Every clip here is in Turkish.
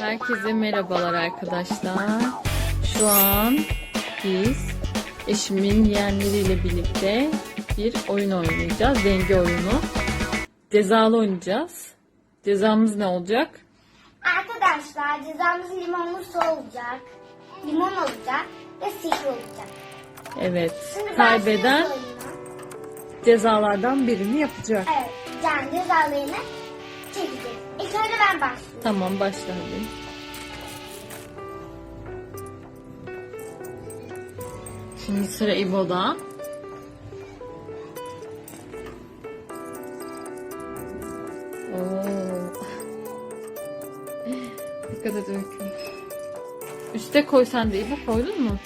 Herkese merhabalar arkadaşlar. Şu an biz eşimin yeğenleriyle birlikte bir oyun oynayacağız. Denge oyunu. Cezalı oynayacağız. Cezamız ne olacak? Arkadaşlar cezamız limonlu su olacak. Limon olacak ve sirke olacak. Evet. Şimdi Kaybeden cezalardan birini yapacak. Evet. Can cezalarını. İlk önce ben başlıyorum. Tamam başla hadi. Şimdi sıra İbo'da. Oo. Dikkat et Öykü. Üste koy sen de İbo koydun mu?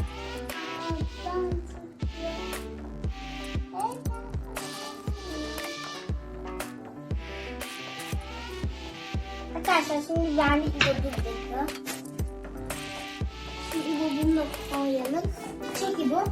Arkadaşlar şimdi ben İbo dur dakika. Şimdi İbo bunu koyalım. Çek İbo.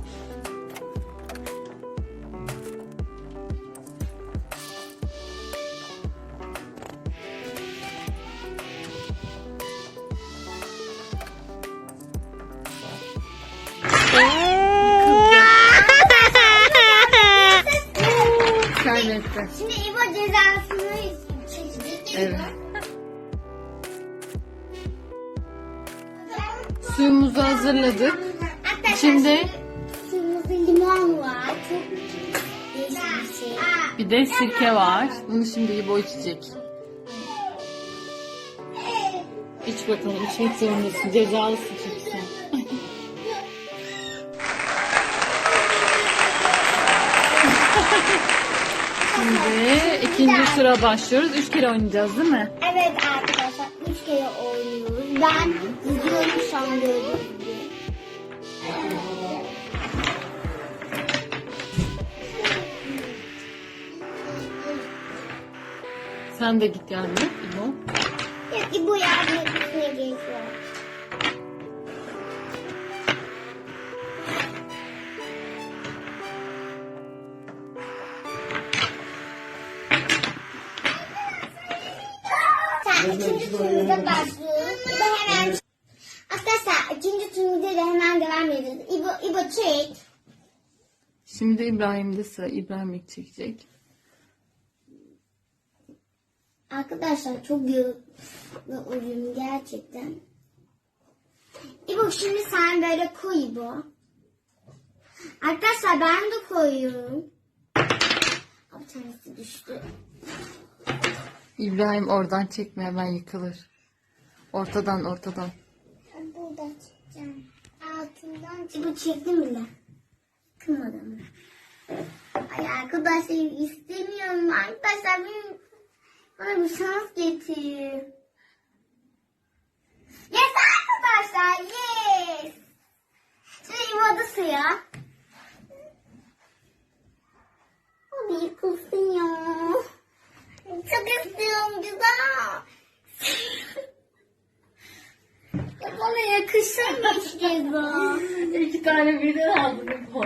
Kaybetti. Şimdi İbo cezasını çekecek. Evet. Suyumuzu hazırladık. Şimdi- suyumuzda limon var. Çok değişik bir şey. Bir de sirke var. Bunu şimdi İbo içecek. İç bakalım. İçmek zorundasın. Cezalısın çünkü sen. Şimdi ikinci sıra başlıyoruz. Üç kere oynayacağız değil mi? Evet arkadaşlar üç kere oynuyoruz. Ben gördüğünüz gibi. Sen de git yardım et İbo. Ya İbo yardım etmesine gerek yok. Sen ikinci turumuza başlıyoruz. İbo hemen... Arkadaşlar da hemen devam ediyoruz. İbo, İbo çek. Şimdi İbrahim'de sıra. İbrahim ilk çekecek. Arkadaşlar çok yorucu oyun gerçekten. İbo şimdi sen böyle koy İbo. Arkadaşlar ben de koyuyorum. Bir tanesi düştü. İbrahim oradan çekme hemen yıkılır. Ortadan ortadan. Ben buradan çekeceğim. Altından İbo çektim bile. Kırmadım? Ay arkadaşlar istemiyorum. Arkadaşlar benim bana bir şans getir. Yes arkadaşlar yes. Şimdi İbo'da sıra. O bir yıkılsın ya. Çok istiyorum güzel. ya bana hiç ceza? İki tane birden aldın İbo.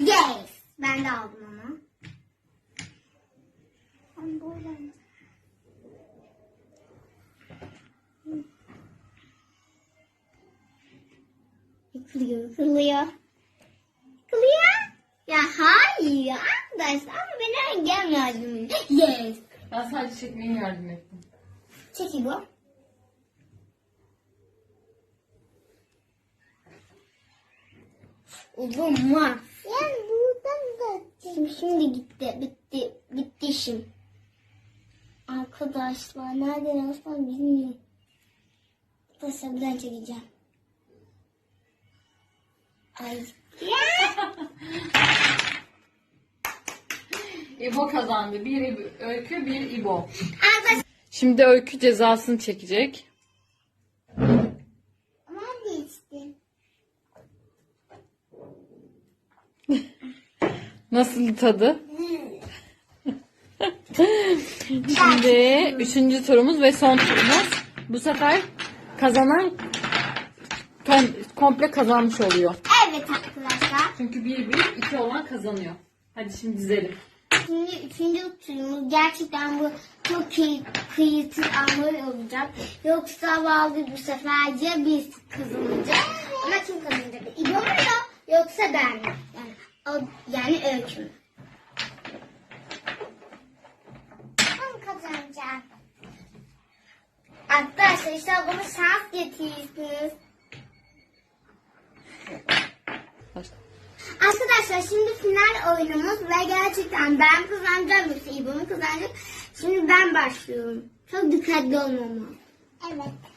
Yes. Ben de aldım ama. Ben buradan. Yıkılıyor, yıkılıyor. Yıkılıyor. Ya hayır arkadaşlar ama ben engel yardım. Yes. Ben sadece çekmeye yardım ettim. Çekil bu. Uzun var. Yani buradan da şimdi, şimdi gitti. Bitti. Bitti işim. Arkadaşlar nereden alsam bilmiyorum. Arkadaşlar buradan çekeceğim. Ay. İbo kazandı. Bir İbo- Öykü, bir İbo. Arkadaşlar. Şimdi Öykü cezasını çekecek. Nasıl tadı? Şimdi üçüncü turumuz ve son turumuz. Bu sefer kazanan kom- komple kazanmış oluyor. Evet arkadaşlar. Çünkü bir bir iki olan kazanıyor. Hadi şimdi dizelim. Şimdi üçüncü turumuz gerçekten bu çok kıy kıyıtı anlar olacak. Yoksa vallahi bu sefer ya biz kazanacağız. Ama kim kazanacak? İbo mu? Yoksa ben mi? Yani, o, yani öykü mü? Ben kazanacağım. Arkadaşlar işte bana şans getirirsiniz. Arkadaşlar şimdi final oyunumuz ve gerçekten ben kazanacağım yoksa İbo mu kazanacak? Şimdi ben başlıyorum. Çok dikkatli olmamı. Evet.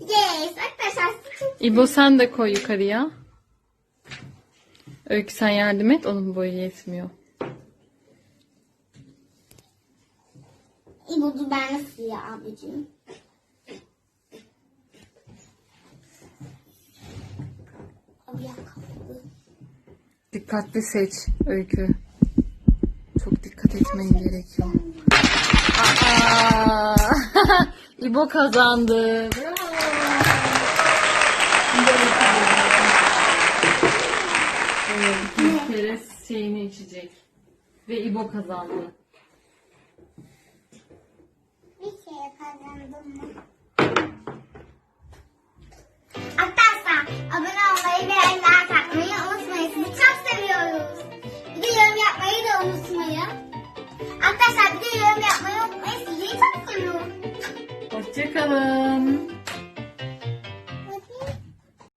Yes arkadaşlar sıkıntı. İbo sen de koy yukarıya. Öykü sen yardım et. Onun boyu yetmiyor. İbo'du ben nasıl ya abicim? Abi. Dikkatli seç Öykü. Çok dikkat etmen gerekiyor. Aa! İbo kazandı. Bravo. Evet, bir kere şeyini içecek. Ve İbo kazandı.